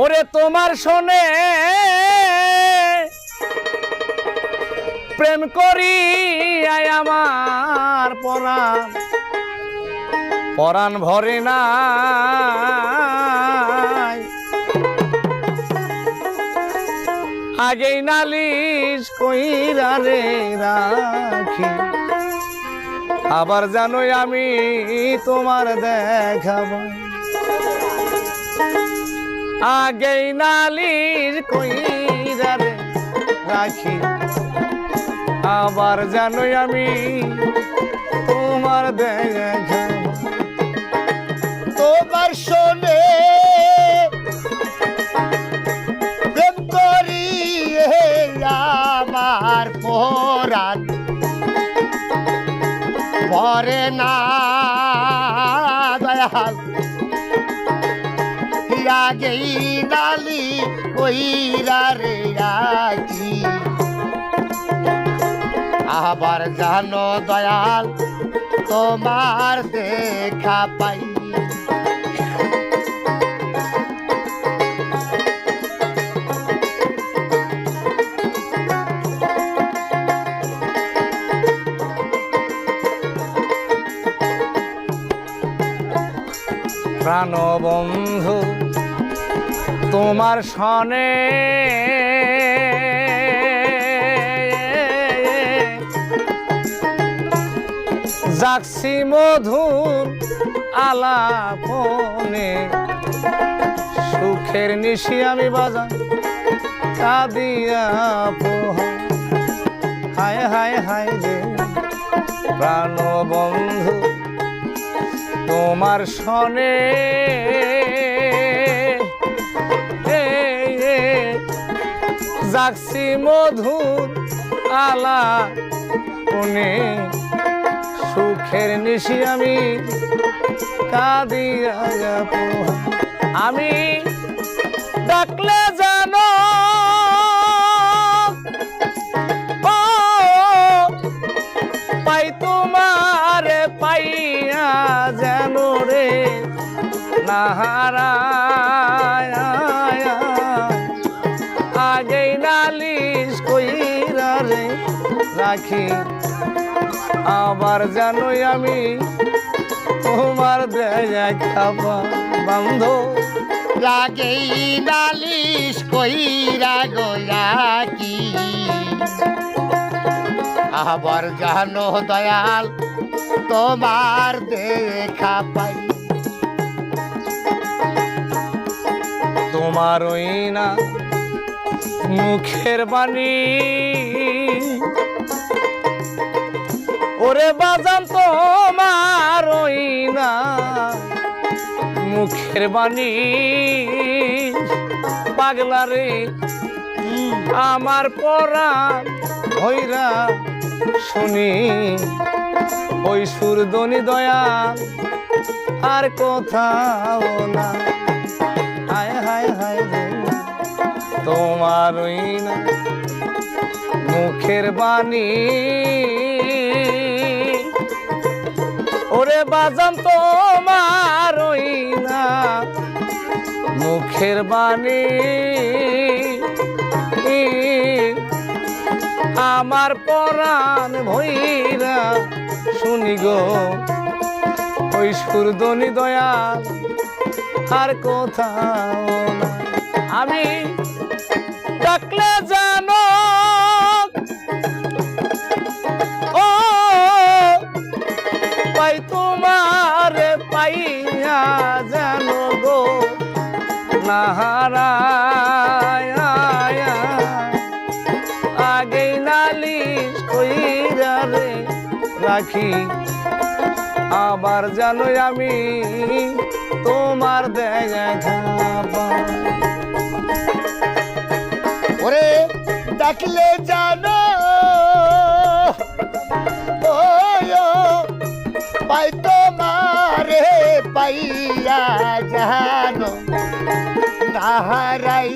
ওরে তোমার শোনে প্রেম করি আমার পরাণ। পরাণ ভরে না আগেই নালিশ কইরা রে রাখি। আবার জানোই আমি তোমার দেখাবো। আগেই নালির কইরা রে রাখি। আবার জানোই আমি তোমার দেখা। তোমার শোনে প্রেম করি আমার পরাণ। ভরে না আগেই নালি কইরা রে রাখি আবার জানো দয়াল তোমার দেখা পাই। প্রাণ বন্ধু তোমার সনে যাচ্ছি মধুর আলাপনে। সুখের নিশি আমি বাজাই, কাদিয়া পোহা হায় হায় হায় রে প্রাণ বন্ধু তোমার সনে। যাচ্ছি মধুর আলা কোনে সুখের নিশি আমি কাদিয়া। আমি ডাকলে জানো পাই তোমার পাইয়া যেন রে নাহারায় আবার জানোই আমি তোমার দেয়া খাবা বান্ধ লাগেই নালিশ কইরা গোয়া কি। আবার জানো দয়াল তোমার দেখা পাই। তোমার ওই না মুখের বাণী ওরে বাজান তোমার ওই না, মুখের বাণী পাগলা রে। আমার পরা হইরা শুনি, ওই সুরদনি দয়া আর কোথাও না। হায় হায় হায় রে, তোমার ওই না, মুখের বাণী ওরে বাজান তোমার মুখের বাণী। আমার পরাণ ভৈরা, শুনি গো, ওই সুরদনি দয়াল, আর কোথাও আমি ডাকলে জানো পাই তোমার পাইয়া জানো গো। নাহারায় আগে নালিশ কইরা রাখি। আবার জানোই আমি তোমার। ওরে, ডাকলে জানো পাইয়া জানো নাহারাই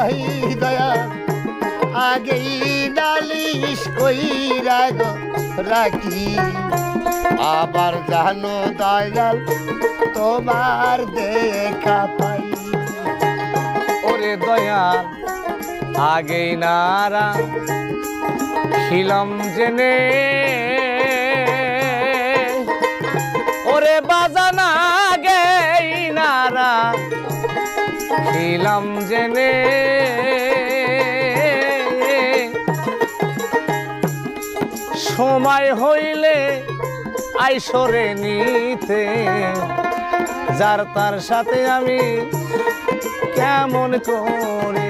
আই দয়া, আগেই নালিশ কইরা গো রাখি। আবার জানো দয়াল তোমার দেখা পাই। রে দয়াল, আগেই নারা খিলাম জেনে ওরে বাজানা গেই নারা। খিলাম জেনে সময় হইলে আইসরে নিতে, যার তার সাথে আমি কেমন করে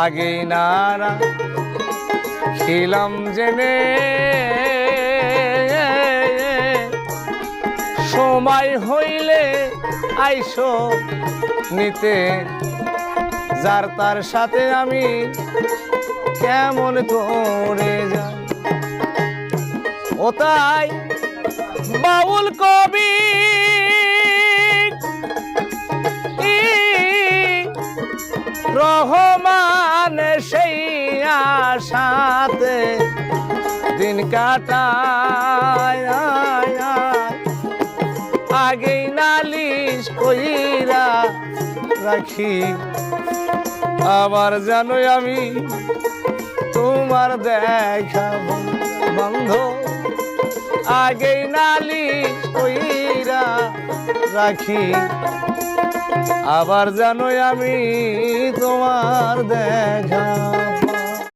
আগে নারা খিলাম জেনে সময় হইলে আইসো নিতে, যার তার সাথে আমি কেমন করে যাই। ও তাই বাউল কবি সেই আশাতে দিন কাটায়। আগেই নালিশ কইরা রাখি। আবার জানোই আমি তোমার দেখা বন্ধ। আগেই নালিশ কইরা রাখি। আবার জানোই আমি তোমার দেখা